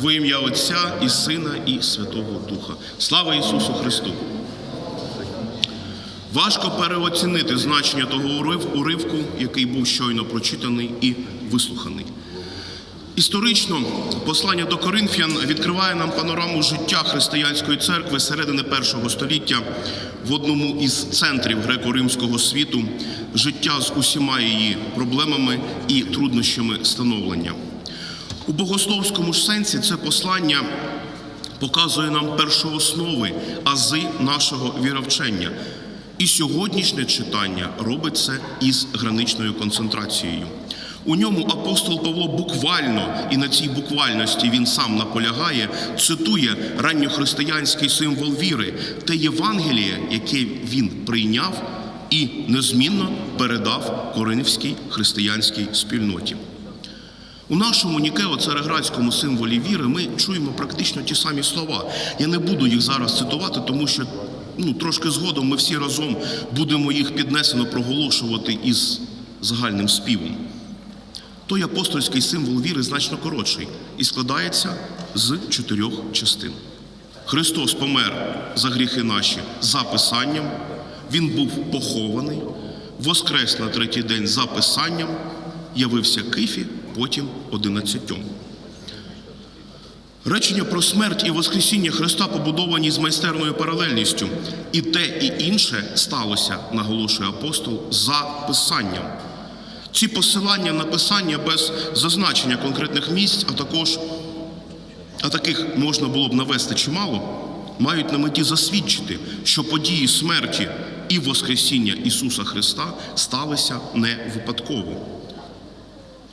Во ім'я Отця і Сина, і Святого Духа. Слава Ісусу Христу! Важко переоцінити значення того уривку, який був щойно прочитаний і вислуханий. Історично послання до Коринфян відкриває нам панораму життя християнської церкви середини першого століття в одному із центрів греко-римського світу, життя з усіма її проблемами і труднощами становлення. У богословському ж сенсі це послання показує нам першооснови, ази нашого віровчення. І сьогоднішнє читання робить це із граничною концентрацією. У ньому апостол Павло буквально, і на цій буквальності він сам наполягає, цитує ранньохристиянський символ віри, те Євангеліє, яке він прийняв і незмінно передав коринфській християнській спільноті. У нашому Нікео цареградському символі віри ми чуємо практично ті самі слова. Я не буду їх зараз цитувати, тому що ну, трошки згодом ми всі разом будемо їх піднесено проголошувати із загальним співом. Той апостольський символ віри значно коротший і складається з чотирьох частин. Христос помер за гріхи наші за Писанням, Він був похований, воскрес на третій день за Писанням, явився Кифі, потім одинадцятьом. Речення про смерть і Воскресіння Христа побудовані з майстерною паралельністю. І те, і інше сталося, наголошує апостол, за Писанням. Ці посилання на Писання без зазначення конкретних місць, а також а таких можна було б навести чимало, мають на меті засвідчити, що події смерті і Воскресіння Ісуса Христа сталися не випадково.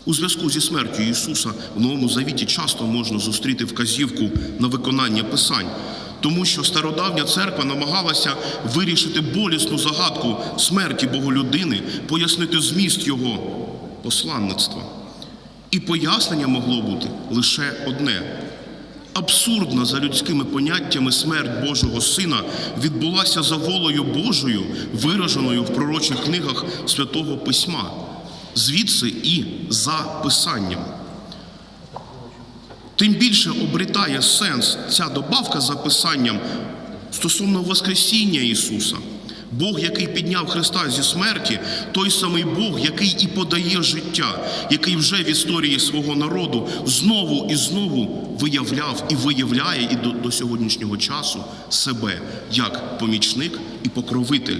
У зв'язку зі смертю Ісуса в Новому Завіті часто можна зустріти вказівку на виконання Писань, тому що стародавня церква намагалася вирішити болісну загадку смерті Боголюдини, пояснити зміст Його посланництва. І пояснення могло бути лише одне. Абсурдна за людськими поняттями смерть Божого Сина відбулася за волею Божою, вираженою в пророчих книгах Святого Письма, звідси і за Писанням. Тим більше обретає сенс ця добавка за Писанням стосовно Воскресіння Ісуса. Бог, який підняв Христа зі смерті, той самий Бог, який і подає життя, який вже в історії свого народу знову і знову виявляв і виявляє і до, до сьогоднішнього часу себе як помічник і покровитель.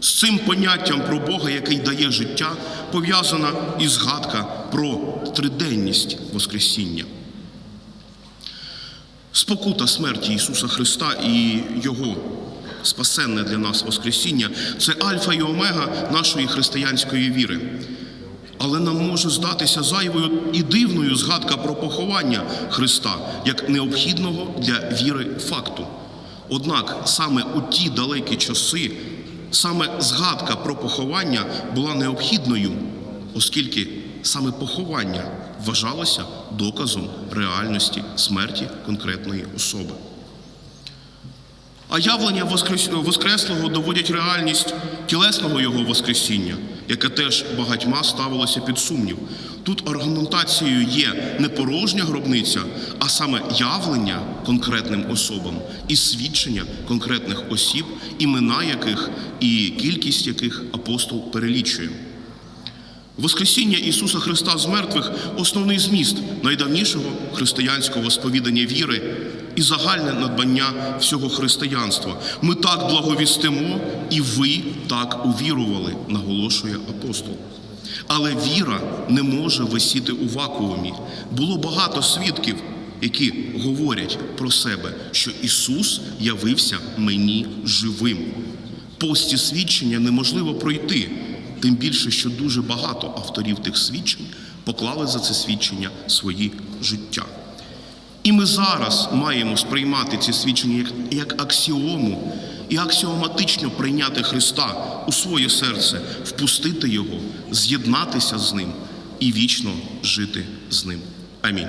З цим поняттям про Бога, який дає життя, пов'язана і згадка про триденність Воскресіння. Спокута смерті Ісуса Христа і Його спасенне для нас Воскресіння це альфа і омега нашої християнської віри. Але нам може здатися зайвою і дивною згадка про поховання Христа як необхідного для віри факту. Однак саме у ті далекі часи, саме згадка про поховання була необхідною, оскільки саме поховання вважалося доказом реальності смерті конкретної особи. А явлення воскрес- Воскреслого доводять реальність тілесного його Воскресіння, яке теж багатьма ставилося під сумнів. Тут аргументацією є не порожня гробниця, а саме явлення конкретним особам і свідчення конкретних осіб, імена яких і кількість яких апостол перелічує. Воскресіння Ісуса Христа з мертвих основний зміст найдавнішого християнського сповідання віри і загальне надбання всього християнства. Ми так благовістимо, і ви так увірували, наголошує апостол. Але віра не може висіти у вакуумі. Було багато свідків, які говорять про себе, що Ісус явився мені живим. Пості свідчення неможливо пройти, тим більше, що дуже багато авторів тих свідчень поклали за це свідчення свої життя. І ми зараз маємо сприймати ці свідчення як, як аксіому і аксіоматично прийняти Христа у своє серце, впустити Його, з'єднатися з Ним і вічно жити з Ним. Амінь.